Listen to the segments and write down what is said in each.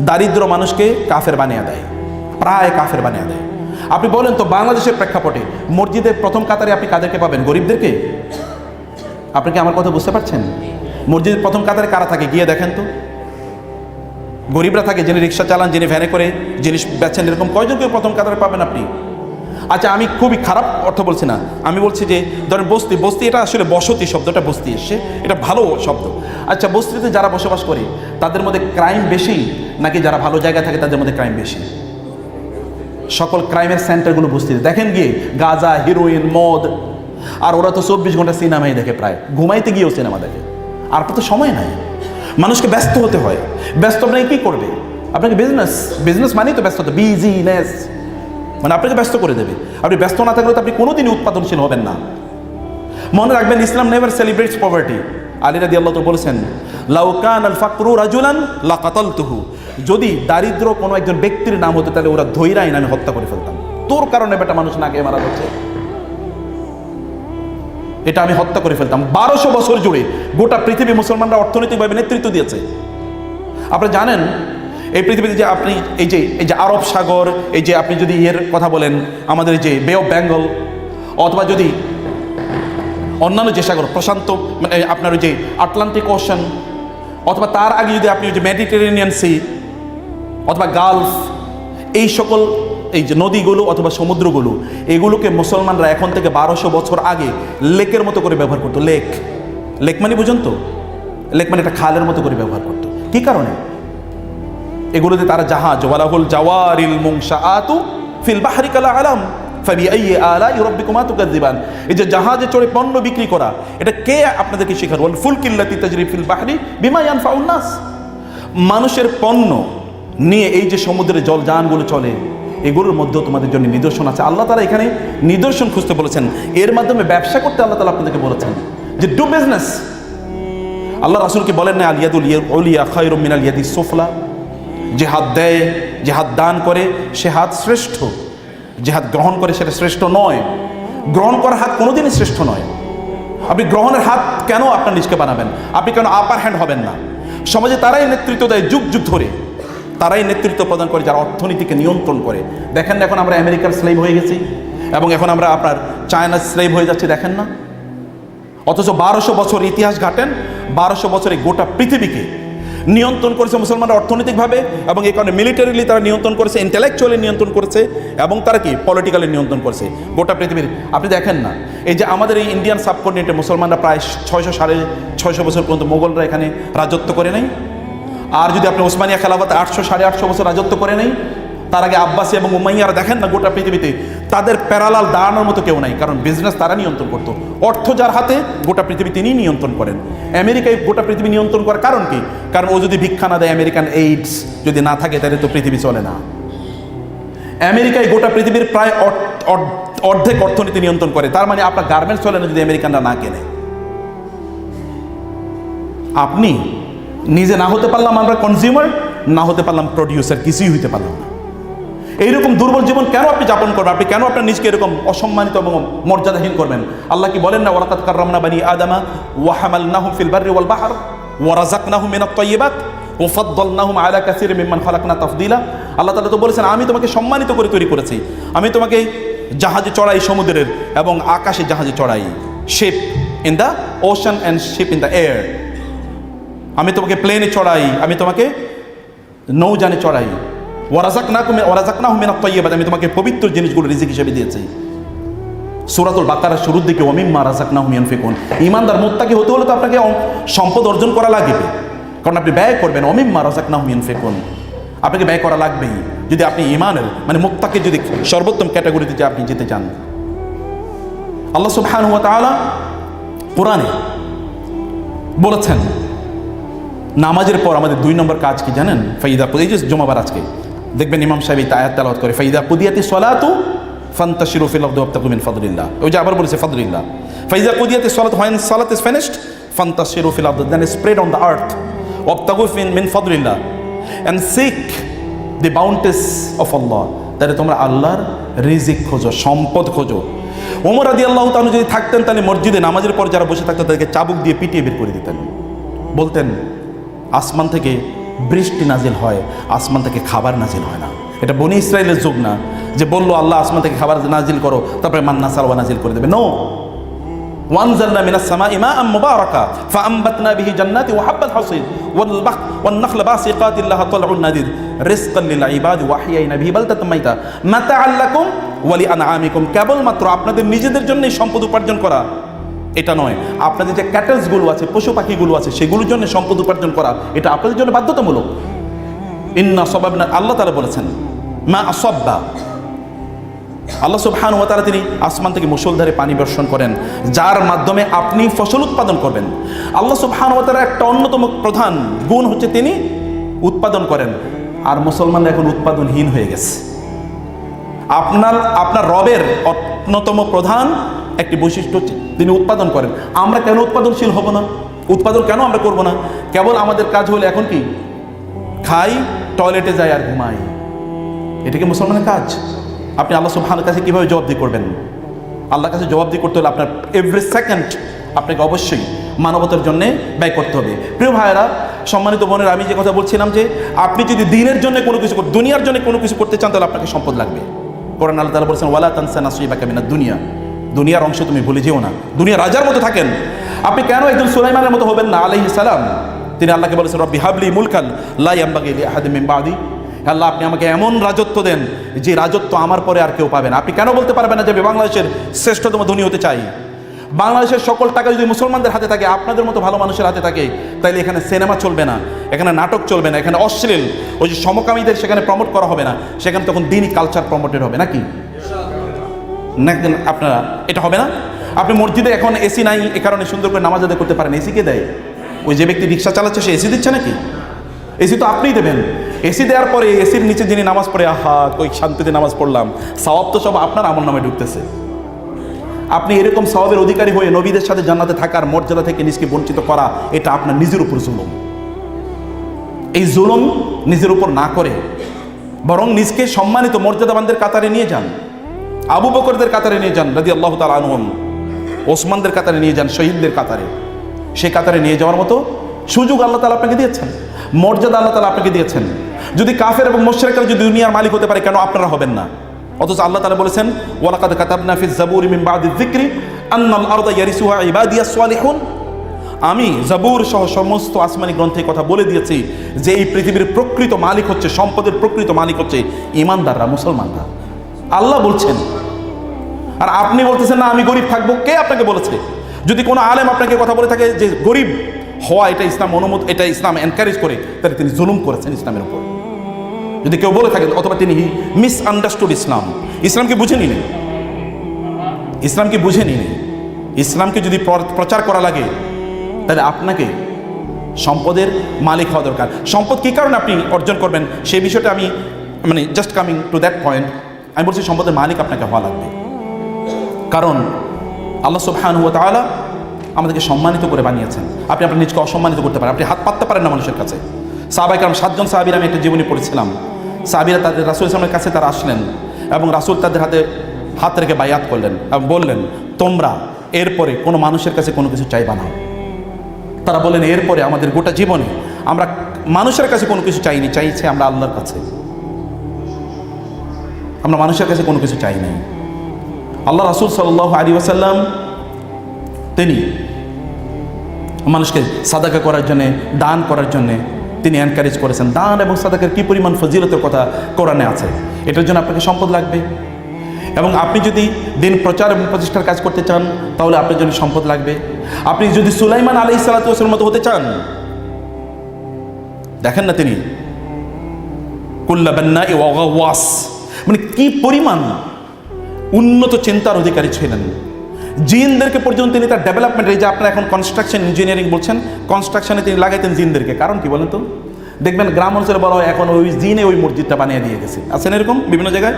দারিদ্র মানুষকে কাফের বানিয়ে দেয়, প্রায় কাফের বানিয়ে দেয়। আপনি বলেন তো, বাংলাদেশের প্রেক্ষাপটে মসজিদের প্রথম কাতারে আপনি কাদেরকে পাবেন? গরিবদেরকে? আপনি কি আমার কথা বুঝতে পারছেন? মসজিদের প্রথম কাতারে কারা থাকে, গিয়ে দেখেন তো। গরিবরা থাকে, যিনি রিক্সা চালান, যিনি ভ্যানে করে জিনিস বেচেন, এরকম কয়জনকে প্রথম কাতারে পাবেন আপনি? আচ্ছা আমি খুবই খারাপ অর্থ বলছি না। আমি বলছি যে, ধরেন বস্তি বস্তি এটা আসলে বসতি শব্দটা, বস্তি এসছে এটা ভালো শব্দ। আচ্ছা বস্তিতে যারা বসবাস করে, তাদের মধ্যে ক্রাইম বেশি নাকি যারা ভালো জায়গায় থাকে, তাদের মধ্যে ক্রাইম বেশি? সকল ক্রাইমের সেন্টারগুলো বস্তিতে। দেখেন গিয়ে, গাজা হিরোইন মদ। আর ওরা তো চব্বিশ ঘণ্টা সিনেমাই দেখে প্রায়। ঘুমাইতে গিয়েও সিনেমা দেখে। আর তো সময় নাই। মানুষকে ব্যস্ত হতে হয়। ব্যস্ত আপনাকে কী করবে? আপনাকে বিজনেস বিজনেস মানেই তো ব্যস্ত হতে বিজিনেস মানে আপনাকে ব্যস্ত করে দেবে। আপনি ব্যস্ত না থাকলে তো আপনি কোনোদিনই উৎপাদনশীল হবেন না। মনে রাখবেন, Islam never celebrates poverty Ali রাদি আল্লাহ তো বলেছেন লাউকান আল ফাকরু রাজুলান লাকাতাল তুহু যদি দারিদ্র কোনো একজন ব্যক্তির নাম হতো, তাহলে ওরা ধৈরাই নামে হত্যা করে ফেলতাম। তোর কারণে বেটা মানুষ না খেয়ে মারা যাচ্ছে। এটা আমি হত্যা করে ফেলতাম। বারোশো বছর জুড়ে গোটা পৃথিবী মুসলমানরা অর্থনৈতিকভাবে নেতৃত্ব দিয়েছে। আপনারা জানেন এই পৃথিবীতে যে আপনি, এই যে এই যে আরব সাগর, এই যে আপনি যদি ইয়ের কথা বলেন, আমাদের যে বে অফ বেঙ্গল অথবা যদি অন্যান্য যে সাগর, প্রশান্ত মানে আপনার ওই যে আটলান্টিক ওশান অথবা তার আগে যদি আপনি ওই যে মেডিটেরেনিয়ান সি অথবা গালফ এই সকল এই যে নদীগুলো অথবা সমুদ্রগুলো, এগুলোকে মুসলমানরা এখন থেকে বারোশো বছর আগে লেকের মতো করে ব্যবহার করতো, লেক। লেক মানে বুঝুন তো? লেক মানে একটা খালের মতো করে ব্যবহার করতো। কী কারণে? এগুলোতে তারা জাহাজ, ওয়ালাহুল জাওয়ারিল মুংসা আতু ফিল বাহারি কালা আলাম ফাবি তুকাদ্দিবান এই যে জাহাজে চড়ে পণ্য বিক্রি করা, এটা কে আপনাদেরকে শেখার ওয়াল ফুল কিল্লাতি তাজরি ফিল বাহরি বিমা ইয়ানফাউন নাস। মানুষের পণ্য নিয়ে এই যে সমুদ্রের জল যানগুলো চলে, এগুলোর মধ্যেও তোমাদের জন্য নিদর্শন আছে। আল্লাহ তালা এখানে নিদর্শন খুঁজতে বলেছেন। এর মাধ্যমে ব্যবসা করতে আল্লাহ তালা আপনাদেরকে বলেছেন যে ডু বিজনেস আল্লাহ রাসুলকে বলেন না আলিয়াদুল উলিয়া খায়রুম মিন আলিয়াদি সোফলা। যে হাত দেয়, যে হাত দান করে, সে হাত শ্রেষ্ঠ। যে হাত গ্রহণ করে, সেটা শ্রেষ্ঠ নয়। গ্রহণ করার হাত কোনোদিনই শ্রেষ্ঠ নয়। আপনি গ্রহণের হাত কেন আপনার নিজকে বানাবেন? আপনি কেন আপার হ্যান্ড হবেন না? সমাজে তারাই নেতৃত্ব দেয় যুগ যুগ ধরে। তারাই নেতৃত্ব প্রদান করে, যারা অর্থনীতিকে নিয়ন্ত্রণ করে। দেখেন না এখন আমরা আমেরিকার স্লেভ হয়ে গেছি? এবং এখন আমরা আপনার চায়নার স্লেভ হয়ে যাচ্ছি, দেখেন না? অথচ বারোশো বছর ইতিহাস ঘাটেন, বারোশো বছরে গোটা পৃথিবীকে নিয়ন্ত্রণ করেছে মুসলমানরা অর্থনৈতিকভাবে এবং এই কারণে মিলিটারিলি তারা নিয়ন্ত্রণ করেছে ইন্টেলেকচুয়ালি নিয়ন্ত্রণ করেছে এবং তারা কি? পলিটিক্যালি নিয়ন্ত্রণ করেছে। গোটা পৃথিবীর, আপনি দেখেন না, এই যে আমাদের এই ইন্ডিয়ান সাবকন্টিনেন্টে মুসলমানরা প্রায় ছয়শো সাড়ে ছয়শো বছর পর্যন্ত মোগলরা এখানে রাজত্ব করে নেই। আর যদি আপনি ওসমানিয়া খেলাফত আটশো সাড়ে আটশো বছর রাজত্ব করে নেই তার আগে আব্বাসী এবং উমাইয়ারা দেখেন না গোটা পৃথিবীতে, তাদের প্যারালাল দাঁড়ানোর মতো কেউ নাই, কারণ বিজনেস তারা নিয়ন্ত্রণ করতো। অর্থ যার হাতে, গোটা পৃথিবী তিনিই নিয়ন্ত্রণ করেন। আমেরিকায় গোটা পৃথিবী নিয়ন্ত্রণ করার কারণ কি? কারণ ও যদি ভিক্ষা না দেয় আমেরিকান এইডস যদি না থাকে, তাহলে তো পৃথিবী চলে না। আমেরিকায় গোটা পৃথিবীর প্রায় অর্ধ- অর্ধ- অর্ধেক অর্থনীতি নিয়ন্ত্রণ করে, তার মানে আপনার গার্মেন্টস চলে না যদি আমেরিকানরা না কেনে। আপনি নিজে না হতে পারলাম আমরা কনজিউমার না হতে পারলাম প্রডিউসার কিছুই হইতে পারলাম না। এইরকম দুর্বল জীবন কেন আপনি যাপন করবেন? আপনি কেন আপনার নিজকে এরকম অসম্মানিত এবং মর্যাদাহীন করবেন? আল্লাহ কি বলেন না ওরাকাত কাররামনা বানি আদামা ওয়াহামাল নাহুম ফিল বাররি ওয়াল বাহর ওয়ারাজাক নাহুম মিনাত তাইয়্যিবাত ও ফদ্দলনাহুম আলা কাসির মিম্মান খালাকনা তাফদিলা আল্লাহ তাআলা তো বলেছেন, আমি তোমাকে সম্মানিত করে তৈরি করেছি। আমি তোমাকে জাহাজে চড়াই সমুদ্রের এবং আকাশে জাহাজে চড়াই। Ship in the ocean and ship in the air আমি তোমাকে প্লেনে চড়াই, আমি তোমাকে নৌযানে চড়াই। ওয়ারাজাক না কুমে ওয়ারাজাক না হুমেনা তৈবাদ আমি তোমাকে পবিত্র জিনিসগুলো রিজিক হিসেবে দিয়েছি। সুরাতুল বাকারা শুরুর দিকে অমিম্মা রাজাক না হুমিয়ান ফেকুন ইমানদার মোত্তাকি হতে হলে তো আপনাকে সম্পদ অর্জন করা লাগবে। কারণ আপনি ব্যয় করবেন অমিম্মা রাজাক না হুমিয়ান ফেকুন আপনাকে ব্যয় করা লাগবেই। যদি আপনি ইমানের মানে মোত্তাকে যদি সর্বোত্তম ক্যাটাগরিতে যে আপনি যেতে চান। আল্লাহ সুবহান হুয়া তাআলা কোরআনে বলেছেন, নামাজের পর আমাদের দুই নম্বর কাজ কি জানেন? ফাইদা এই যে জমাবার আজকে। দেখবেন ইমাম সাহেব এই আয়াত তেলাওয়াত করে, ফাইদা কুদিয়াতি সলাতু ফান্তাশিরু ফিল ওয়াবতাগু মিন ফাদলিল্লাহ। ওই যে আবার বলেছে, ফাদলিল্লাহ। ফাইদা কুদিয়াতি সলাত when salat is finished, ফান্তাশিরু ফিল আরদি then spread on the earth ওয়াবতাগু মিন ফাদলিল্লাহ। And seek the bounties of Allah, তাহলে তোমরা আল্লাহর রিজিক খোঁজো, সম্পদ খোঁজো। ওমর আদি আল্লাহ তাআলা যদি থাকতেন, তাহলে মসজিদে নামাজের পর যারা বসে থাকতেন, তাদেরকে চাবুক দিয়ে পিটিয়ে বের করে দিতেন। বলতেন, আসমান থেকে বৃষ্টি নাজিল হয় আসমান থেকে খাবার নাজিল হয় না এটা বনি ইসরায়েলের যুগ না যে বললো আল্লাহ আসমান থেকে খাবার নাজিল করো তারপরে মান্না সালওয়া নাজিল করে দেবে নো وانزلنا من السماء ماء مباركا فانبتنا به جنات وحب الحصيد والبخ والنخل باسقات لها طلع نادر رزقا للعباد واحيينا به بلدة ميتا متاعا لكم ولانعامكم কেবলমাত্র আপনাদের নিজেদের জন্য সম্পদ উপার্জন করা এটা নয়। আপনাদের যে ক্যাটেলসগুলো আছে, পশু পাখিগুলো আছে, সেগুলোর জন্য সম্পদ উপার্জন করা, এটা আপনাদের জন্য বাধ্যতামূলক। ইন্না সবাবনা আল্লাহ তারা বলেছেন, মা আসব্বা। আল্লাহ সুবহান ওয়া তাআলা তিনি আসমান থেকে মুসলধারে পানি বর্ষণ করেন, যার মাধ্যমে আপনি ফসল উৎপাদন করবেন। আল্লাহ সুবহান ওয়া তাআলার একটা অন্যতম প্রধান গুণ হচ্ছে তিনি উৎপাদন করেন। আর মুসলমানরা এখন উৎপাদনহীন হয়ে গেছে। আপনার আপনার রবের অন্যতম প্রধান একটি বৈশিষ্ট্য হচ্ছে তিনি উৎপাদন করেন। আমরা কেন উৎপাদনশীল হব না? উৎপাদন কেন আমরা করব না? কেবল আমাদের কাজ হলো এখন কি? খাই, টয়লেটে যাই আর ঘুমাই। এটা কি মুসলমানের কাজ? আপনি আল্লাহ সুবহানের কাছে কীভাবে জবাবদি করবেন? আল্লাহর কাছে জবাবদি করতে হলে আপনার এভরি সেকেন্ড আপনাকে অবশ্যই মানবতার জন্য ব্যয় করতে হবে। প্রিয় ভাইয়েরা, সম্মানিত বোনের, আমি যে কথা বলছিলাম যে আপনি যদি দিনের জন্য কোনো কিছু দুনিয়ার জন্য কোনো কিছু করতে চান তাহলে আপনাকে সম্পদ লাগবে। কোরআন আল্লাহ তালা বলছেন, ওয়ালা তানসা নাসুইবা কামিনা দুনিয়া। দুনিয়ার অংশ তুমি ভুলে যেও না। দুনিয়া রাজার মতো থাকেন। আপনি কেন একজন সুলাইমানের মতো হবেন না? আলাইহি সালাম। তিনি আল্লাহকে বলেছেন, রব্বি হাবলি মুলকান লাই আম্বাগি আহাদিম বাদি। আল্লাহ, আপনি আমাকে এমন রাজত্ব দেন, যে রাজত্ব আমার পরে আর কেউ পাবে না। আপনি কেন বলতে পারবেন না যে আমি বাংলাদেশের শ্রেষ্ঠতম ধনী হতে চাই? বাংলাদেশের সকল টাকা যদি মুসলমানদের হাতে থাকে, আপনাদের মতো ভালো মানুষের হাতে থাকে, তাইলে এখানে সিনেমা চলবে না, এখানে নাটক চলবে না, এখানে অশ্লীল, ওই যে সমকামীদের সেখানে প্রমোট করা হবে না, সেখানে তখন দিনই কালচার প্রমোটেড হবে, নাকি? না আপনারা, এটা হবে না। আপনি মসজিদে এখন এসি নাই, এ কারণে সুন্দর করে নামাজ আদায় করতে পারেন। এসি কে দেয়? ওই যে ব্যক্তি রিক্সা চালাচ্ছে, সে এসি দিচ্ছে নাকি? এসি তো আপনিই দেবেন। এসি দেওয়ার পরে এসির নিচে যিনি নামাজ পড়ে, আহা ওই শান্তিতে নামাজ পড়লাম। সওয়াব তো সব আপনার আমল নামে ঢুকতেছে। আপনি এরকম সওয়াবের অধিকারী হয়ে নবীদের সাথে জান্নাতে থাকার মর্যাদা থেকে নিজকে বঞ্চিত করা, এটা আপনার নিজের উপর জুলুম। এই জুলুম নিজের উপর না করে, বরং নিজকে সম্মানিত মর্যাদাবানদের কাতারে নিয়ে যান। আবু বকরদের কাতারে নিয়ে যান রাজি আল্লাহ তাল আনহম ওসমানদের কাতারে নিয়ে যান, শহীদদের কাতারে। সে কাতারে নিয়ে যাওয়ার মতো সুযোগ আল্লাহ তালা আপনাকে দিয়েছেন। মর্যাদা আল্লাহ তালা আপনাকে দিয়েছেন। যদি কাফের এবং মোশরেকরা, যদি দুনিয়ার মালিক হতে পারে, কেন আপনারা হবেন না? অথচ আল্লাহ তালা বলেছেন, ওয়ালাকাদ কাতাবনা ফিজ জাবুর মিন বাদি যিকরি আন্নাল আরদা ইয়ারিসুহা ইবাদিয়াস সালিহুন আমি জাবুর সহ সমস্ত আসমানি গ্রন্থে কথা বলে দিয়েছি যে এই পৃথিবীর প্রকৃত মালিক হচ্ছে, সম্পদের প্রকৃত মালিক হচ্ছে ইমানদাররা, মুসলমানরা। আল্লাহ বলছেন আর আপনি বলতেছেন, না, আমি গরিব থাকব। কে আপনাকে বলেছে? যদি কোনো আলেম আপনাকে কথা বলে থাকে যে গরিব হওয়া এটা ইসলাম অনুমত এটা ইসলাম এনকারেজ করে, তাহলে তিনি জুলুম করেছেন ইসলামের উপর। যদি কেউ বলে থাকেন অথবা তিনি মিস আন্ডারস্টুড ইসলাম, ইসলামকে বুঝে নিলেন। ইসলামকে বুঝে নিলেন। ইসলামকে যদি প্রচার করা লাগে, তাহলে আপনাকে সম্পদের মালিক হওয়া দরকার। সম্পদ কী কারণে আপনি অর্জন করবেন সেই বিষয়টা আমি মানে just coming to that point আমি বলছি সম্পদের মালিক আপনাকে হওয়া লাগবে। কারণ আল্লাহ সুবহান হুয়া তাআলা আমাদেরকে সম্মানিত করে বানিয়েছেন। আপনি আপনার নিজকে অসম্মানিত করতে পারেন, আপনি হাত পাততে পারেন না মানুষের কাছে। সাহাবাই কারণ সাতজন সাহাবির আমি একটা জীবনী পড়েছিলাম। সাহাবিরা তাদের রাসুল ইসলামের কাছে তারা আসলেন এবং রাসুল তাদের হাতে হাত রেখে বায়াত করলেন এবং বললেন, তোমরা এরপরে কোনো মানুষের কাছে কোনো কিছু চাইবা না। তারা বলেন এরপরে আমাদের গোটা জীবনে আমরা মানুষের কাছে কোনো কিছু চাইনি, চাইছে আমরা আল্লাহর কাছে। আমরা মানুষের কাছে কোনো কিছু চাই নাই। আল্লাহ রাসুল সাল্লাহ আলী ওসাল্লাম তিনি মানুষকে সাদাকা করার জন্যে, দান করার জন্যে তিনি এনকারেজ করেছেন। দান এবং সাদাকার কী পরিমাণ ফজিলতের কথা কোরআনে আছে? এটার জন্য আপনাকে সম্পদ লাগবে। এবং আপনি যদি দিন প্রচার এবং প্রতিষ্ঠার কাজ করতে চান, তাহলে আপনার জন্য সম্পদ লাগবে। আপনি যদি সুলাইমান আলি সালাতামের মতো হতে চান, দেখেন না তিনি। কুল্লাবান্না ওয়াস মানে কি পরিমাণ উন্নত চিন্তার অধিকারী ছিলেন। জিনদেরকে পর্যন্ত তিনি তার ডেভেলপমেন্ট এই যে আপনারা এখন কনস্ট্রাকশন ইঞ্জিনিয়ারিং বলছেন কনস্ট্রাকশনে তিনি লাগাইতেন জিনদেরকে। কারণ কি বলেন তো? দেখবেন গ্রাম অঞ্চলে বলা হয়, এখন ওই জিনে ওই মসজিদটা বানিয়ে দিয়ে গেছে। আছেন এরকম বিভিন্ন জায়গায়?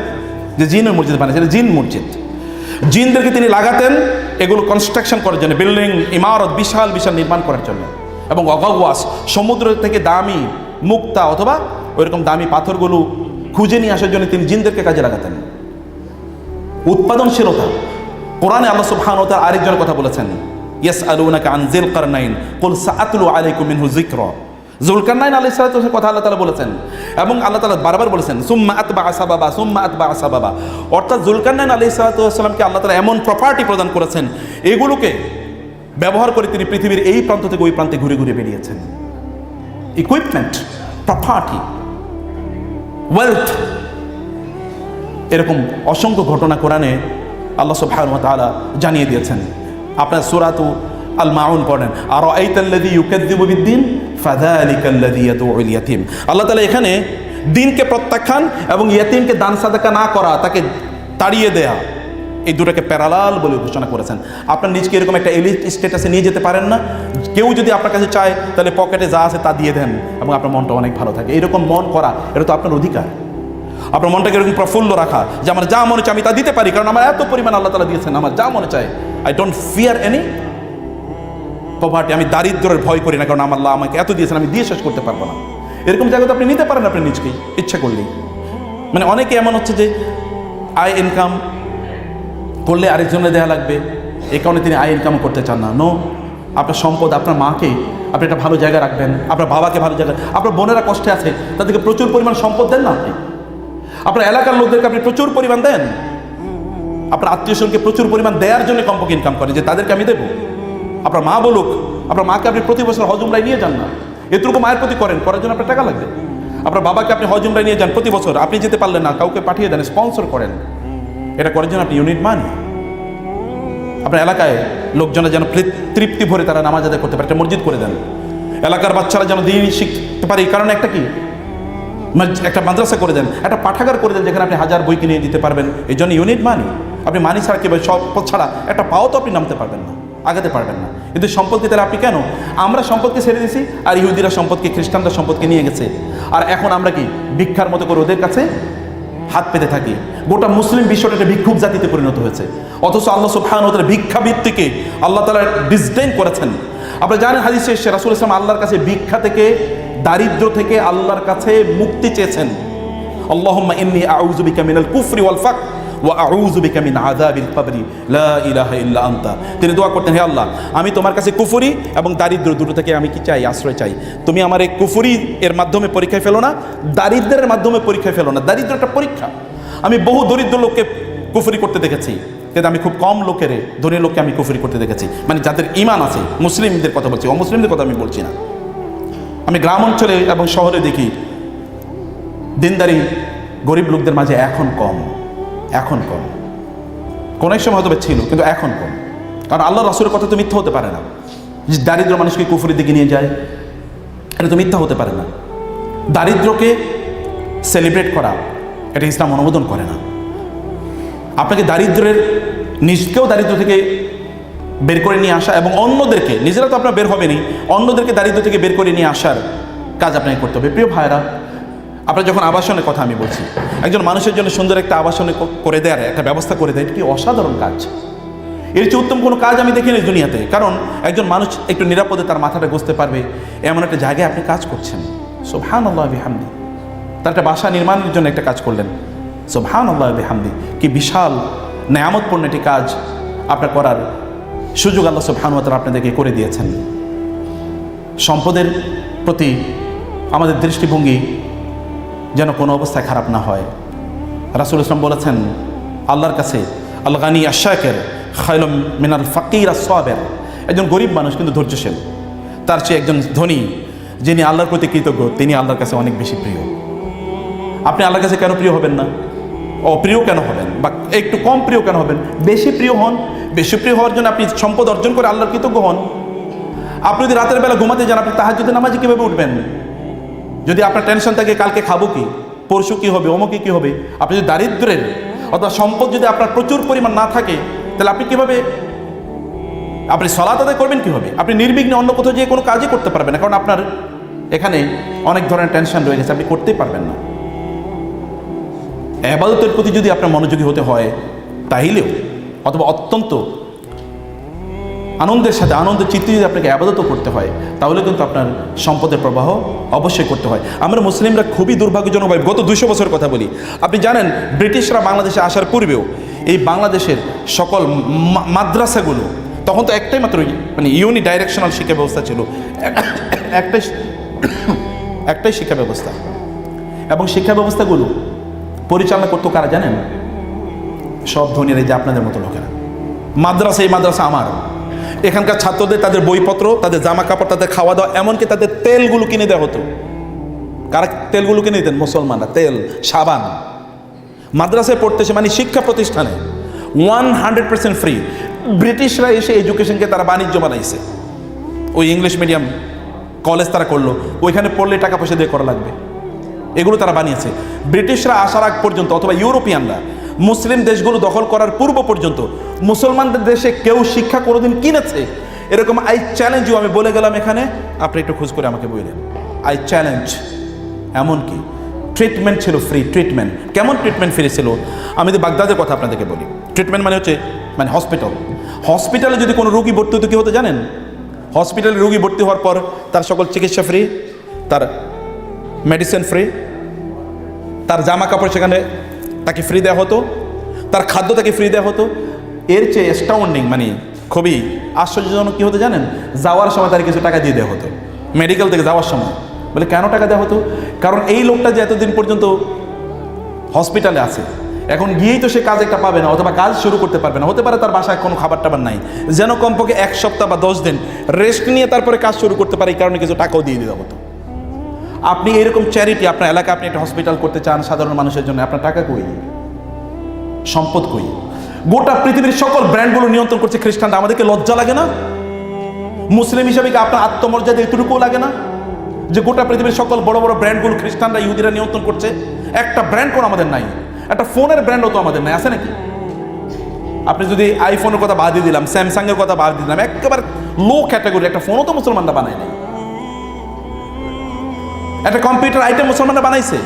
যে জিন ওই মসজিদ বানিয়েছে জিন মসজিদ। জিনদেরকে তিনি লাগাতেন এগুলো কনস্ট্রাকশন করার জন্য বিল্ডিং ইমারত, বিশাল বিশাল নির্মাণ করার জন্য। এবং অগাওয়াস সমুদ্র থেকে দামি মুক্তা অথবা ওইরকম দামি পাথরগুলো খুঁজে নিয়ে আসার জন্য তিনি জিনদেরকে কাজে লাগাতেন। উৎপাদনশীলতা। কোরআনে আল্লাহ সুবহান ও তার আরেকজনের কথা বলেছেন ইয়াস আলুনাকে আনজিল কারনাইন কুল সাআতুলু আলাইকুম মিনহু যিকরা। জুলকান্নাইন আলী সালাতের কথা আল্লাহ তালা বলেছেন, এবং আল্লাহ তালা বারবার বলেছেন, সুম্মা আতবা আসাবাবা সুম্মা আতবা আসাবাবা অর্থাৎ জুলকান্নাইন আলী সালাতামকে আল্লাহ তালা এমন প্রপার্টি প্রদান করেছেন, এগুলোকে ব্যবহার করে তিনি পৃথিবীর এই প্রান্ত থেকে ওই প্রান্তে ঘুরে ঘুরে বেরিয়েছেন ইকুইপমেন্ট প্রপার্টি ওয়েলথ এরকম অসংখ্য ঘটনা কোরআনে আল্লাহ সুবহানাহু ওয়া তাআলা জানিয়ে দিয়েছেন। আপনার সূরাতু আল মাউন পড়েন। আর আইতাল্লাযী ইউকাযযিবু বিদ্দিন? ফাযালিকাল্লাযী ইয়াদউল ইয়াতীম আল্লাহ তাআলা এখানে দিনকে প্রত্যাখ্যান এবং ইয়াতীমকে দান সাদাকা না করা, তাকে তাড়িয়ে দেয়া, এই দুটাকে প্যারালাল বলে ঘোষণা করেছেন। আপনার নিজকে এরকম একটা এলিট স্টেটাসে নিয়ে যেতে পারেন না। কেউ যদি আপনার কাছে চায়, তাহলে পকেটে যা আছে তা দিয়ে দেন এবং আপনার মনটা অনেক ভালো থাকে। এরকম মন করা, এটা তো আপনার অধিকার। আপনার মনটাকে এরকম প্রফুল্ল রাখা যে আমার যা মনে চায় আমি তা দিতে পারি, কারণ আমার এত পরিমাণ আল্লাহ তালা দিয়েছেন, আমার যা মনে চায় I don't fear any poverty আমি দারিদ্রের ভয় করি না, কারণ আমার আল্লাহ আমাকে এত দিয়েছেন, আমি দিয়ে শেষ করতে পারব না। এরকম জায়গাতে আপনি নিতে পারেন আপনি নিজকেই ইচ্ছা করলেই। মানে অনেকে এমন হচ্ছে যে আয় ইনকাম করলে আরেকজনে দেয়া লাগবে এই কারণে তিনি আয় ইনকাম করতে চান না। নো আপনার সম্পদ আপনার মাকে, আপনি একটা ভালো জায়গায় রাখবেন, আপনার বাবাকে ভালো জায়গায়, আপনার বোনেরা কষ্টে আছে, তাদেরকে প্রচুর পরিমাণ সম্পদ দেন না আপনি। আপনার এলাকার লোকদেরকে আপনি প্রচুর পরিমাণ দেন। আপনার আত্মীয় স্বজনকে প্রচুর পরিমাণ দেওয়ার জন্য কমপক্ষে ইনকাম করেন, যে তাদেরকে আমি দেবো। আপনার মা বলুক, আপনার মাকে আপনি প্রতি বছর হজুমরায় নিয়ে যান না। এটুকু মায়ের প্রতি করেন, করার জন্য আপনার টাকা লাগবে। আপনার বাবাকে আপনি হজুমরায় নিয়ে যান প্রতি বছর, আপনি যেতে পারলেন না, কাউকে পাঠিয়ে দেন স্পন্সর করেন। এটা করার জন্য আপনি ইউনিট মানি আপনার এলাকায় লোকজনের যেন তৃপ্তি ভরে তারা নামাজ আদায় করতে পারে, একটা মসজিদ করে দেন। এলাকার বাচ্চারা যেন দিন শিখতে পারে, এই কারণে একটা কি? একটা মাদ্রাসা করে দেন, একটা পাঠাগার করে দেন যেখানে আপনি হাজার বই কিনে দিতে পারবেন। এই জন্য ইউনিট মানি। আপনি মানি ছাড়া কি সম্পদ ছাড়া একটা পাও তো আপনি নামতে পারবেন না, আগাতে পারবেন না। কিন্তু সম্পদকে তাহলে আপনি কেন? আমরা সম্পদকে ছেড়ে দিয়েছি, আর ইহুদিরা সম্পদকে, খ্রিস্টানরা সম্পদকে নিয়ে গেছে। আর এখন আমরা কি ভিক্ষার মতো করে ওদের কাছে হাত পেতে থাকি? গোটা মুসলিম বিশ্বটা একটা ভিক্ষুক জাতিতে পরিণত হয়েছে। অথচ আল্লাহ তাআলা ভিক্ষাবৃত্তিকে আল্লাহ তাআলা ডিসডেন করেছেন। আপনারা জানেন হাদিসে এসে রাসূল ইসলাম আল্লাহর কাছে ভিক্ষা থেকে দারিদ্র থেকে আল্লাহর কাছে মুক্তি চেয়েছেন। আল্লাহুম্মা ইন্নী আউযু বিকা মিনাল কুফরি ওয়াল ফাক তিনি দোয়া করতেন, হে আল্লাহ, আমি তোমার কাছে কুফরি এবং দারিদ্র দুটো থেকে আমি কি চাই, আশ্রয় চাই? তুমি আমার এই কুফরি এর মাধ্যমে পরীক্ষায় ফেলো না, দারিদ্রের মাধ্যমে পরীক্ষায় ফেলো না। দারিদ্র একটা পরীক্ষা। আমি বহু দরিদ্র লোককে কুফরি করতে দেখেছি, কিন্তু আমি খুব কম লোকের, ধনী লোককে আমি কুফরি করতে দেখেছি। মানে যাদের ইমান আছে, মুসলিমদের কথা বলছি, অমুসলিমদের কথা আমি বলছি না। আমি গ্রাম অঞ্চলে এবং শহরে দেখি, দিনদারি গরিব লোকদের মাঝে এখন কম এখন কম। কোন এক সময় হয়তো ছিল, কিন্তু এখন কম। কারণ আল্লাহ রসুলের কথা তো মিথ্যা হতে পারে না। যে দারিদ্র মানুষকে কুফুরের দিকে নিয়ে যায়, এটা তো মিথ্যা হতে পারে না। দারিদ্রকে সেলিব্রেট করা, এটা ইসলাম অনুমোদন করে না। আপনাকে দারিদ্রের, নিজকেও দারিদ্র থেকে বের করে নিয়ে আসা এবং অন্যদেরকে, নিজেরা তো আপনার বের হবেনি অন্যদেরকে দারিদ্র থেকে বের করে নিয়ে আসার কাজ আপনাকে করতে হবে। প্রিয় ভাইরা আপনার যখন আবাসনের কথা আমি বলছি, একজন মানুষের জন্য সুন্দর একটা আবাসনে করে দেওয়ার একটা ব্যবস্থা করে দেয় কি অসাধারণ কাজ? এর চেয়ে উত্তম কোনো কাজ আমি দেখিনি দুনিয়াতে, কারণ একজন মানুষ একটু নিরাপদে তার মাথাটা বুঝতে পারবে, এমন একটা জায়গায় আপনি কাজ করছেন। সোভান আল্লাহ বিহামদি। তার একটা বাসা নির্মাণের জন্য একটা কাজ করলেন। সোভান আল্লাহ বিহামদি। কি বিশাল, নেয়ামতপূর্ণ একটি কাজ আপনার করার সুযোগ আল্লাহ সুবহানুয়াতালা আপনাদেরকে করে দিয়েছেন। সম্পদের প্রতি আমাদের দৃষ্টিভঙ্গি যেন কোনো অবস্থায় খারাপ না হয়। রাসুল ইসলাম বলেছেন, আল্লাহর কাছে আল গানি আশাকের খাইলম মিনাল ফাকির আসবের একজন গরিব মানুষ কিন্তু ধৈর্যশীল। তার চেয়ে একজন ধনী, যিনি আল্লাহর প্রতি কৃতজ্ঞ, তিনি আল্লাহর কাছে অনেক বেশি প্রিয়। আপনি আল্লাহর কাছে কেন প্রিয় হবেন না? অপ্রিয় কেন হবেন? বা একটু কম প্রিয় কেন হবেন? বেশি প্রিয় হন? বেশি প্রিয় হওয়ার জন্য আপনি সম্পদ অর্জন করে আল্লাহর কৃতজ্ঞ হন। আপনি যদি রাতের বেলা ঘুমাতে যান, আপনি তাহার যদি নামাজে কীভাবে উঠবেন? যদি আপনার টেনশন থাকে, কালকে খাব কি? পরশু কী হবে? অমুকে কী হবে? আপনি যদি দারিদ্রের অথবা সম্পদ যদি আপনার প্রচুর পরিমাণ না থাকে, তাহলে আপনি কীভাবে আপনি সলাত করবেন কীভাবে? আপনি নির্বিঘ্নে অন্য কোথাও যেয়ে কোনো কাজই করতে পারবেন না, কারণ আপনার এখানে অনেক ধরনের টেনশন রয়ে গেছে, আপনি করতেই পারবেন না। আবাদতের প্রতি যদি আপনার মনোযোগী হতে হয়, তাইলেও অথবা অত্যন্ত আনন্দের সাথে, আনন্দের চিত্তে যদি আপনাকে আবাদত করতে হয়, তাহলে কিন্তু আপনার সম্পদের প্রবাহ অবশ্যই করতে হয়। আমরা মুসলিমরা খুবই দুর্ভাগ্যজনকভাবে গত দুশো বছরের কথা বলি। আপনি জানেন, ব্রিটিশরা বাংলাদেশে আসার পূর্বেও এই বাংলাদেশের সকল মাদ্রাসাগুলো, তখন তো একটাই মাত্র মানে ইউনি ডাইরেকশনাল শিক্ষা ব্যবস্থা ছিল। একটাই একটাই শিক্ষা ব্যবস্থা এবং শিক্ষা ব্যবস্থাগুলো পরিচালনা করতো কারা জানেন? সব ধনীরা এই যে আপনাদের মতো লোকেরা। মাদ্রাসা, এই মাদ্রাসা আমার। এখানকার ছাত্রদের তাদের বইপত্র, তাদের জামা কাপড় তাদের খাওয়া দাওয়া এমনকি তাদের তেলগুলো কিনে দেওয়া হতো। কারা তেলগুলো কিনে দিতেন? মুসলমানরা। তেল, সাবান। মাদ্রাসায় পড়তেছে মানে শিক্ষা প্রতিষ্ঠানে ওয়ান হান্ড্রেড পার্সেন্ট ফ্রি ব্রিটিশরা এসে এডুকেশনকে তারা বাণিজ্য বানাইছে। ওই ইংলিশ মিডিয়াম কলেজ তারা করল। ওইখানে পড়লে টাকা পয়সা দিয়ে করা লাগবে। এগুলো তারা বানিয়েছে। ব্রিটিশরা আসার আগ পর্যন্ত অথবা ইউরোপিয়ানরা মুসলিম দেশগুলো দখল করার পূর্ব পর্যন্ত মুসলমানদের দেশে কেউ শিক্ষা কোনোদিন কিনেছে? এরকম আই চ্যালেঞ্জ আমি বলে গেলাম এখানে। আপনি একটু খোঁজ করে আমাকে বললেন আই চ্যালেঞ্জ এমনকি ট্রিটমেন্ট ছিল ফ্রি ট্রিটমেন্ট কেমন ট্রিটমেন্ট ফ্রি ছিল? আমি যদি বাগদাদের কথা আপনাদেরকে বলি। ট্রিটমেন্ট মানে হচ্ছে মানে হসপিটাল হসপিটালে যদি কোনো রুগী ভর্তি হতো, কী হতো জানেন? হসপিটালে রুগী ভর্তি হওয়ার পর তার সকল চিকিৎসা ফ্রি তার মেডিসিন ফ্রি তার জামা কাপড় সেখানে তাকে ফ্রি দেওয়া হতো, তার খাদ্য তাকে ফ্রি দেওয়া হতো। এর চেয়ে অ্যাস্টাউন্ডিং মানে খুবই আশ্চর্যজনক কী হতো জানেন? যাওয়ার সময় তার কিছু টাকা দিয়ে দেওয়া হতো। মেডিকেল থেকে যাওয়ার সময়। বলে কেন টাকা দেওয়া হতো? কারণ এই লোকটা যে এতদিন পর্যন্ত হসপিটালে আছে, এখন গিয়েই তো সে কাজ একটা পাবে না, অথবা কাজ শুরু করতে পারবে না। হতে পারে তার বাসায় কোনো খাবার টাবার নাই। যেন কমপক্ষে এক সপ্তাহ বা দশ দিন রেস্ট নিয়ে তারপরে কাজ শুরু করতে পারে, এই কারণে কিছু টাকাও দিয়ে দেওয়া হতো। আপনি এরকম চ্যারিটি আপনার এলাকায় আপনি একটা হসপিটাল করতে চান সাধারণ মানুষের জন্য, আপনার টাকা কই? সম্পদ কই? গোটা পৃথিবীর সকল ব্র্যান্ডগুলো নিয়ন্ত্রণ করছে খ্রিস্টানরা, আমাদেরকে লজ্জা লাগে না? মুসলিম হিসাবে কি আপনার আত্মমর্যাদা এতটুকুও লাগে না? যে গোটা পৃথিবীর সকল বড় বড় ব্র্যান্ডগুলো খ্রিস্টানরা, ইহুদিরা নিয়ন্ত্রণ করছে, একটা ব্র্যান্ড কোনো আমাদের নাই। একটা ফোনের ব্র্যান্ডও তো আমাদের নাই, আছে নাকি? আপনি যদি আইফোনের কথা বাদ দিয়ে দিলাম স্যামসাংয়ের কথা বাদ দিয়ে দিলাম, একেবারে লো ক্যাটাগরি একটা ফোনও তো মুসলমানরা বানায় নাই। একটা কম্পিউটার আইটেম মুসলমানরা বানাইছে।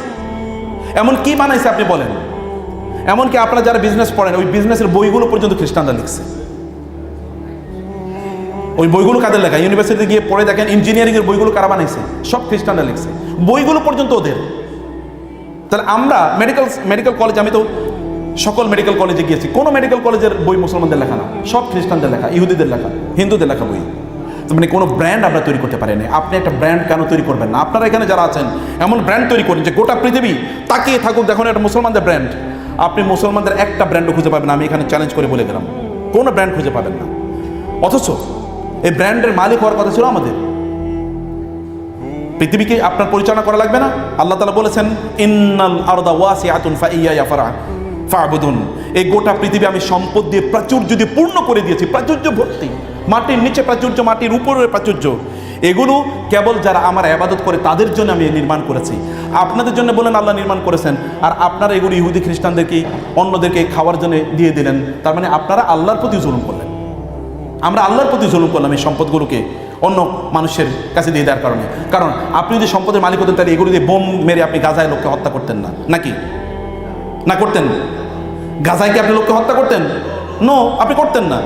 এমন কি বানাইছে আপনি বলেন? এমনকি আপনারা যারা বিজনেস পড়েন, ওই বিজনেসের বইগুলো পর্যন্ত খ্রিস্টানরা লিখছে। ওই বইগুলো কাদের লেখা? ইউনিভার্সিটিতে গিয়ে পড়ে দেখেন ইঞ্জিনিয়ারিং এর বইগুলো কারা বানাইছে? সব খ্রিস্টানরা লিখছে। বইগুলো পর্যন্ত ওদের। তাহলে আমরা মেডিকেল মেডিকেল কলেজ আমি তো সকল মেডিকেল কলেজে গিয়েছি। কোনো মেডিকেল কলেজের বই মুসলমানদের লেখা না। সব খ্রিস্টানদের লেখা, ইহুদিদের লেখা, হিন্দুদের লেখা বই। মানে কোনো ব্র্যান্ড আমরা তৈরি করতে পারিনি। আপনি একটা ব্র্যান্ড কেন তৈরি করবেন না? আপনারা এখানে যারা আছেন, এমন ব্র্যান্ড তৈরি করেন যে গোটা পৃথিবী তাকিয়ে থাকুক, দেখুন একটা মুসলমানদের ব্র্যান্ড আপনি মুসলমানদের একটা ব্র্যান্ডও খুঁজে পাবেন আমি এখানে চ্যালেঞ্জ করে বলে গেলাম। কোনো ব্র্যান্ড খুঁজে পাবেন না। অথচ এই ব্র্যান্ডের মালিক হওয়ার কথা ছিল আমাদের। পৃথিবীকে আপনার পরিচালনা করা লাগবে না? আল্লাহ তালা বলেছেন, ইন্নাল আরদা ওয়াসি আতুন ফা ইয়া ফারা ফাবুদুন। এই গোটা পৃথিবী আমি সম্পদ দিয়ে প্রাচুর্য দিয়ে পূর্ণ করে দিয়েছি, প্রাচুর্য ভর্তি। মাটির নিচে প্রাচুর্য, মাটির উপরে প্রাচুর্য। এগুলো কেবল যারা আমার আবাদত করে, তাদের জন্য আমি নির্মাণ করেছি। আপনাদের জন্য বলেন, আল্লাহ নির্মাণ করেছেন। আর আপনারা এগুলো ইহুদি খ্রিস্টানদেরকে, অন্যদেরকে খাওয়ার জন্য দিয়ে দিলেন। তার মানে আপনারা আল্লাহর প্রতি জুলুম করলেন। আমরা আল্লাহর প্রতি জুলুম করলাম এই সম্পদগুলোকে অন্য মানুষের কাছে দিয়ে দেওয়ার কারণে। কারণ আপনি যদি সম্পদের মালিক হতেন, তাহলে এগুলো দিয়ে বোম মেরে আপনি গাজায় লোককে হত্যা করতেন না। নাকি? না করতেন? গাজায় কি আপনি লোককে হত্যা করতেন? নো আপনি করতেন না।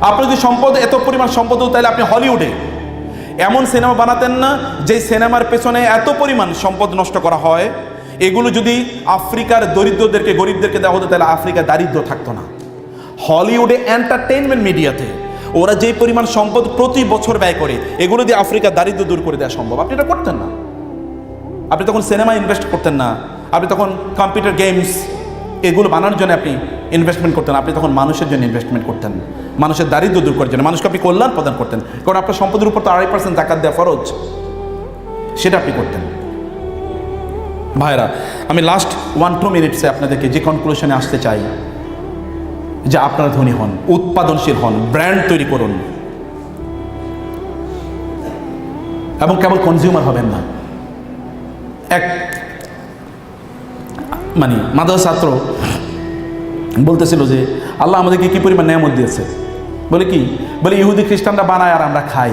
আপনি যদি সম্পদ, এত পরিমাণ সম্পদ তাহলে আপনি হলিউডে। এমন সিনেমা বানাতেন না যে সিনেমার পেছনে এত পরিমাণ সম্পদ নষ্ট করা হয়। এগুলো যদি আফ্রিকার দরিদ্রদেরকে, গরিবদেরকে দেওয়া হতো, তাহলে আফ্রিকা দারিদ্র থাকতো না। হলিউডে এন্টারটেনমেন্ট মিডিয়াতে ওরা যে পরিমাণ সম্পদ প্রতি বছর ব্যয় করে, এগুলো দিয়ে আফ্রিকার দারিদ্র দূর করে দেওয়া সম্ভব। আপনি এটা করতেন না। আপনি তখন সিনেমা ইনভেস্ট করতেন না। আপনি তখন কম্পিউটার গেমস এগুলো বানানোর জন্য আপনি ইনভেস্টমেন্ট করতেন। আপনি তখন মানুষের জন্য ইনভেস্টমেন্ট করতেন। মানুষের দারিদ্র দূর করার জন্য। মানুষকে আপনি কল্যাণ প্রদান করতেন। কারণ আপনার সম্পদের উপর তো আড়াই পার্সেন্ট জাকাত দেওয়া ফরজ। সেটা আপনি করতেন। ভাইরা, আমি লাস্ট ওয়ান টু মিনিটসে আপনাদেরকে যে কনক্লুশনে আসতে চাই, যে আপনারা ধনী হন, উৎপাদনশীল হন ব্র্যান্ড তৈরি করুন। এবং কেবল কনজিউমার হবেন না। এক মানে মাদ্রাসা ছাত্র বলতেছিল যে, আল্লাহ আমাদেরকে কি পরিমাণ নিয়ামত দিয়েছে? বলে কি? বলে, ইহুদি খ্রিস্টানরা বানায় আর আমরা খাই।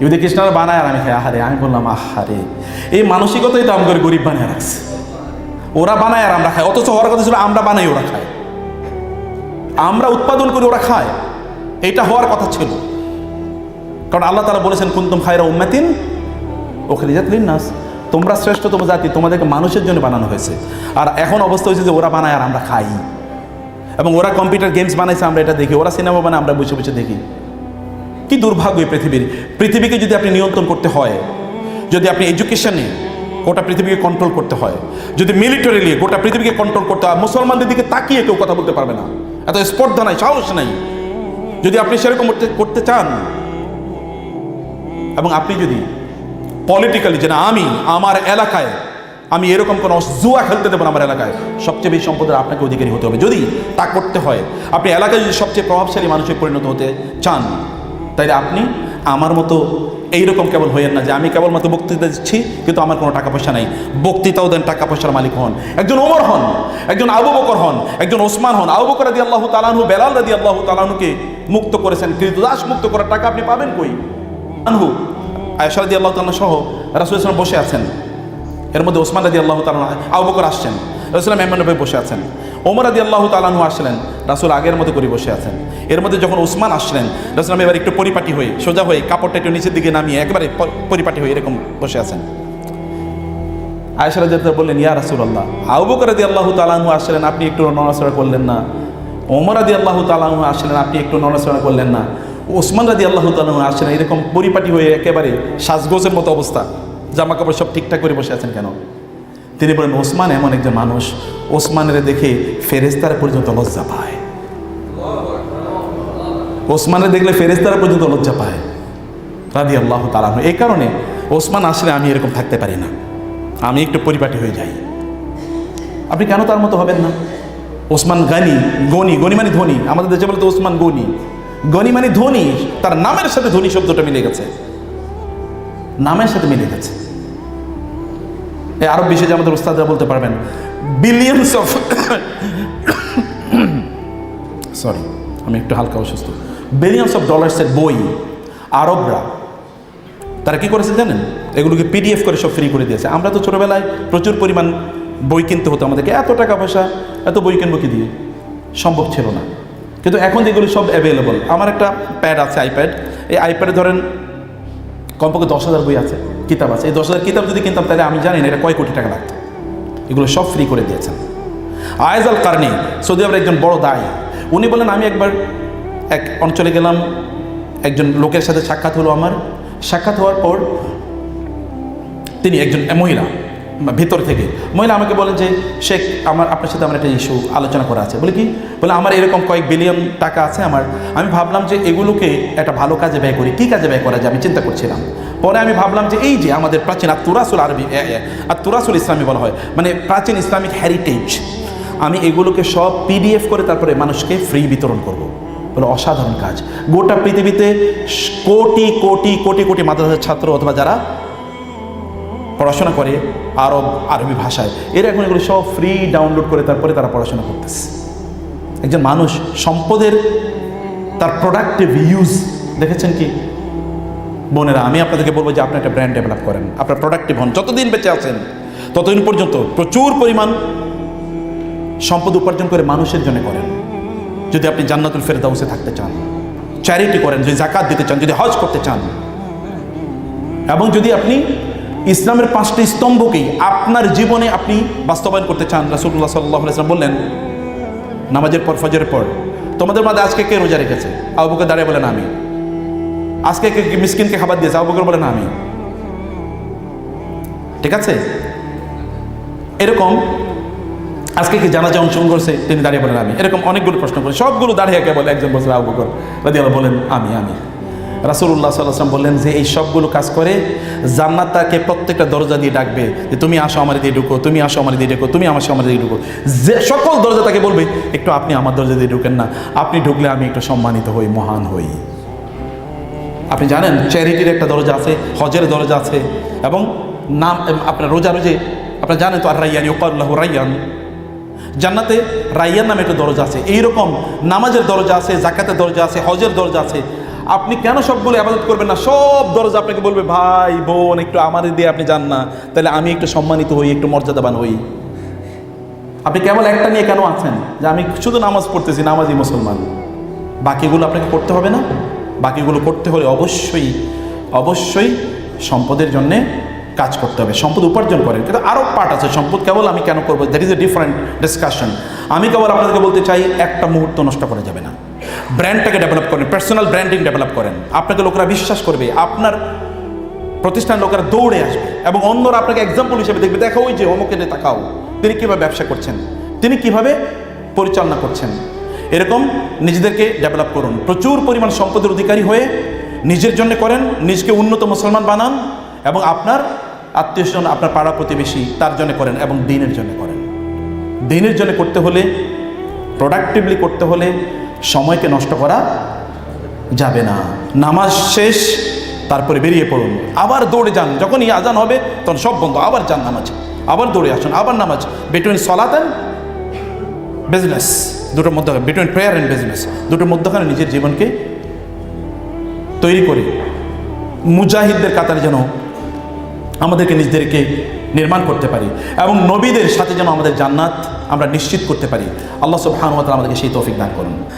ইহুদি খ্রিস্টানরা বানায় আর আমি খাই। আহারে, আমি বললাম, আহারে, এই মানসিকতাই তো আমাদের গরিব বানিয়ে রাখছে। ওরা বানায় আর আমরা খাই। অথচ হওয়ার কথা ছিল, আমরা বানাই, ওরা খায়। আমরা উৎপাদন করি, ওরা খায়। এটা হওয়ার কথা ছিল। কারণ আল্লাহ তারা বলেছেন, কুন্তুম খায়রা উম্মাতিন ওখানে জাতলিন নাস তোমরা শ্রেষ্ঠতম জাতি, তোমাদেরকে মানুষের জন্য বানানো হয়েছে। আর এখন অবস্থা হয়েছে যে ওরা বানায় আর আমরা খাই। এবং ওরা কম্পিউটার গেমস বানাইছে, আমরা এটা দেখি। ওরা সিনেমা বানায়, আমরা বসে বসে দেখি। কি দুর্ভাগ্য পৃথিবীর। পৃথিবীকে যদি আপনি নিয়ন্ত্রণ করতে হয়, যদি আপনি এডুকেশনে গোটা পৃথিবীকে কন্ট্রোল করতে হয়, যদি মিলিটারিলি গোটা পৃথিবীকে কন্ট্রোল করতে হয়, মুসলমানদের দিকে তাকিয়ে কেউ কথা বলতে পারবে না। এত স্পর্ধা নাই, সাহস নাই। যদি আপনি সেরকম করতে চান, এবং আপনি যদি পলিটিক্যালি যে না আমি আমার এলাকায়, আমি এরকম কোনো জুয়া খেলতে দেবো না আমার এলাকায়। সবচেয়ে বেশি সম্পদের আপনাকে অধিকারী হতে হবে। যদি তা করতে হয়, আপনি এলাকায় যদি সবচেয়ে প্রভাবশালী মানুষে পরিণত হতে চান, তাইলে আপনি আমার মতো এইরকম কেবল হইয়েন না যে আমি কেবলমাত্র বক্তৃতা দিচ্ছি, কিন্তু আমার কোনো টাকা পয়সা নাই। বক্তৃতাও দেন টাকা পয়সার মালিক হন। একজন ওমর হন, একজন আবু বকর হন, একজন ওসমান হন। আবু বকর রাদি আল্লাহ তালানহু বেলাল রাদি আল্লাহ তালানহুকে মুক্ত করেছেন। কৃতদাস মুক্ত করার টাকা আপনি পাবেন কই? আনহু। আয়সা রাদি আল্লাহ তাল্লাহ সহ রাসুল ইসলাম বসে আছেন। এর মধ্যে ওসমান রাদি আল্লাহ তালান আবু বকর আসছেন। রসুলাম এমন ভাবে বসে আছেন। ওমর রাদি আল্লাহ তালানহু আসলেন। রাসুল আগের মতো করে বসে আছেন। এর মধ্যে যখন ওসমান আসলেন রসুলাম এবার একটু পরিপাটি হয়ে, সোজা হয়ে কাপড়টা একটু নিচের দিকে নামিয়ে একেবারে পরিপাটি হয়ে এরকম বসে আছেন। আয়সা রাজি বললেন, ইয়া রাসুল্লাহ আবু বকর রাদি আল্লাহ তালানহু আসলেন, আপনি একটু নড়াচড়া করলেন না। ওমর রাদি আল্লাহ তালানহু আসলেন, আপনি একটু নড়াচড়া করলেন না। ওসমান রাদি আল্লাহ তালানহু না, এরকম পরিপাটি হয়ে একেবারে সাজগোজের মতো অবস্থা। জামা কাপড় সব ঠিকঠাক করে বসে আছেন কেন? তিনি বলেন, ওসমান এমন একজন মানুষ, ওসমানের দেখে ফেরেস্তারা পর্যন্ত লজ্জা পায়। ওসমানের দেখলে ফেরেস্তারা পর্যন্ত লজ্জা পায়। রাদি আল্লাহ তালাহ এই কারণে ওসমান আসলে আমি এরকম থাকতে পারি না। আমি একটু পরিপাটি হয়ে যাই। আপনি কেন তার মতো হবেন না? ওসমান গানি, গনি গনি মানে ধনী। আমাদের দেশে বলতে ওসমান গনি। গনি মানে ধনী, তার নামের সাথে ধনী শব্দটা মিলে গেছে। নামের সাথে মিলে গেছে। আরব বিষয়ে আমাদের উস্তাদরা বলতে পারবেন বিলিয়নস অফ সরি আমি একটু হালকা অসুস্থ। বিলিয়নস অফ ডলার্সের বই আরবরা, তারা কি করেছে জানেন? এগুলোকে পিডিএফ করে সব ফ্রি করে দিয়েছে। আমরা তো ছোটোবেলায় প্রচুর পরিমাণ বই কিনতে হতো আমাদেরকে। এত টাকা পয়সা, এত বই কিনবো কি দিয়ে? সম্ভব ছিল না। কিন্তু এখন যেগুলো সব অ্যাভেলেবল আমার একটা প্যাড আছে আইপ্যাড এই আইপ্যাডে ধরেন কমপক্ষে দশ হাজার বই আছে, কিতাব আছে। এই দশ হাজার কিতাব যদি কিনতাম, তাহলে আমি জানি না এটা কয় কোটি টাকা লাগতো। এগুলো সব ফ্রি করে দিয়েছেন। আয়েজ আল কারনি, সৌদি আরবের একজন বড় দায়, উনি বলেন, আমি একবার এক অঞ্চলে গেলাম, একজন লোকের সাথে সাক্ষাৎ হলো আমার। সাক্ষাৎ হওয়ার পর তিনি একজন মহিলা ভেতর থেকে। মহিলা আমাকে বলেন যে, শেখ, আমার, আপনার সাথে আমার একটা ইস্যু আলোচনা করা আছে। বলে কি? বলে, আমার এরকম কয়েক বিলিয়ন টাকা আছে আমার। আমি ভাবলাম যে এগুলোকে একটা ভালো কাজে ব্যয় করি। কী কাজে ব্যয় করা যায়? আমি চিন্তা করছিলাম। পরে আমি ভাবলাম যে এই যে আমাদের প্রাচীন আর তুরাসুল আরবি আর তুরাসুল ইসলামী বলা হয় মানে প্রাচীন ইসলামিক হেরিটেজ আমি এগুলোকে সব পিডিএফ করে তারপরে মানুষকে ফ্রি বিতরণ করব। বলে, অসাধারণ কাজ। গোটা পৃথিবীতে কোটি কোটি কোটি কোটি মাদ্রাসার ছাত্র অথবা যারা পড়াশোনা করে আরব আরবি ভাষায়। এরা এখন এগুলো সব ফ্রি ডাউনলোড করে তারপরে তারা পড়াশোনা করতেছে। একজন মানুষ সম্পদের তার প্রোডাক্টিভ ইউজ দেখেছেন কি? বোনেরা, আমি আপনাদেরকে বলব যে আপনি একটা ব্র্যান্ড ডেভেলপ করেন। আপনার প্রোডাক্টিভ হন, যতদিন বেঁচে আছেন, ততদিন পর্যন্ত প্রচুর পরিমাণ সম্পদ উপার্জন করে মানুষের জন্য করেন। যদি আপনি জান্নাতুল ফেরদাউসে থাকতে চান চ্যারিটি করেন, যদি জাকাত দিতে চান, যদি হজ করতে চান, এবং যদি আপনি ইসলামের পাঁচটি স্তম্ভকেই আপনার জীবনে আপনি বাস্তবায়ন করতে চান। রাসুল্লাহ সাল্লাহ ইসলাম বললেন, নামাজের পর, ফজরের পর, তোমাদের মাঝে আজকে কে রোজা রেখেছে? আবুকে দাঁড়িয়ে বলেন, আমি। আজকে কে মিসকিনকে খাবার দিয়েছে? আবুকে বলেন, আমি। ঠিক আছে? এরকম আজকে কি জানা জানাজা অংশগ্রহণ করছে? তিনি দাঁড়িয়ে বলেন, আমি। এরকম অনেকগুলো প্রশ্ন করে সবগুলো দাঁড়িয়ে কে বলে, একজন বলছে, আবু বকর রাদি বলেন, আমি আমি। রাসুল্লাহ সাল্লাম বললেন, যে এই সবগুলো কাজ করে, জান্নাত তাকে প্রত্যেকটা দরজা দিয়ে ডাকবে যে, তুমি আসো আমার দিয়ে ঢুকো, তুমি আসো আমার দিয়ে ঢুকো, তুমি আমার আমার দিয়ে ঢুকো। যে সকল দরজা তাকে বলবে, একটু আপনি আমার দরজা দিয়ে ঢুকেন না, আপনি ঢুকলে আমি একটু সম্মানিত হই, মহান হই। আপনি জানেন, চ্যারিটির একটা দরজা আছে, হজের দরজা আছে, এবং নাম, আপনার রোজা রোজে, আপনারা জানেন তো, আর রাইয়ান ইউকাল্লাহ রাইয়ান। জান্নাতে রাইয়ান নামে একটা দরজা আছে, এইরকম নামাজের দরজা আছে জাকাতের দরজা আছে, হজের দরজা আছে আপনি কেন সবগুলো আবাদত করবেন না? সব দরজা আপনাকে বলবে, ভাই, বোন, একটু আমার দিয়ে আপনি যান না। তাহলে আমি একটু সম্মানিত হই, একটু মর্যাদাবান হই। আপনি কেবল একটা নিয়ে কেন আছেন? যে আমি শুধু নামাজ পড়তেছি, নামাজই মুসলমান। বাকিগুলো আপনাকে করতে হবে না? বাকিগুলো করতে হলে অবশ্যই অবশ্যই সম্পদের জন্যে কাজ করতে হবে। সম্পদ উপার্জন করেন। কিন্তু আরও পার্ট আছে, সম্পদ কেবল আমি কেন করব? That is a different discussion আমি কেবল আপনাদেরকে বলতে চাই, একটা মুহূর্ত নষ্ট করা যাবে না। ব্র্যান্ডটাকে ডেভেলপ করেন পার্সোনাল ব্র্যান্ডিং ডেভেলপ করেন। আপনাকে লোকরা বিশ্বাস করবে, আপনার প্রতিষ্ঠান লোকেরা দৌড়ে আসবে এবং অন্যরা আপনাকে এক্সাম্পল হিসেবে দেখবে, দেখো, ওই যে অমুকে তাকাও, তিনি কীভাবে ব্যবসা করছেন, তিনি কীভাবে পরিচালনা করছেন। এরকম নিজেদেরকে ডেভেলপ করুন। প্রচুর পরিমাণ সম্পদের অধিকারী হয়ে নিজের জন্য করেন, নিজকে উন্নত মুসলমান বানান এবং আপনার আত্মীয় স্বজন, আপনার পাড়া প্রতিবেশী তার জন্য করেন এবং দিনের জন্য করেন। দিনের জন্য করতে হলে প্রোডাক্টিভলি করতে হলে সময়কে নষ্ট করা যাবে না। নামাজ শেষ, তারপরে বেরিয়ে পড়ুন। আবার দৌড়ে যান। যখনই আজান হবে, তখন সব বন্ধ। আবার যান নামাজ। আবার দৌড়ে আসুন। আবার নামাজ। বিটুইন সলাত অ্যান্ড বিজনেস দুটোর মধ্যে বিটুইন প্রেয়ার অ্যান্ড বিজনেস দুটোর মধ্যখানে নিজের জীবনকে তৈরি করে। মুজাহিদদের কাতারে যেন আমাদেরকে নিজেদেরকে নির্মাণ করতে পারি এবং নবীদের সাথে যেন আমাদের জান্নাত আমরা নিশ্চিত করতে পারি। আল্লাহ সুবহানাহু ওয়া তাআলা আমাদেরকে সেই তৌফিক দান করুন।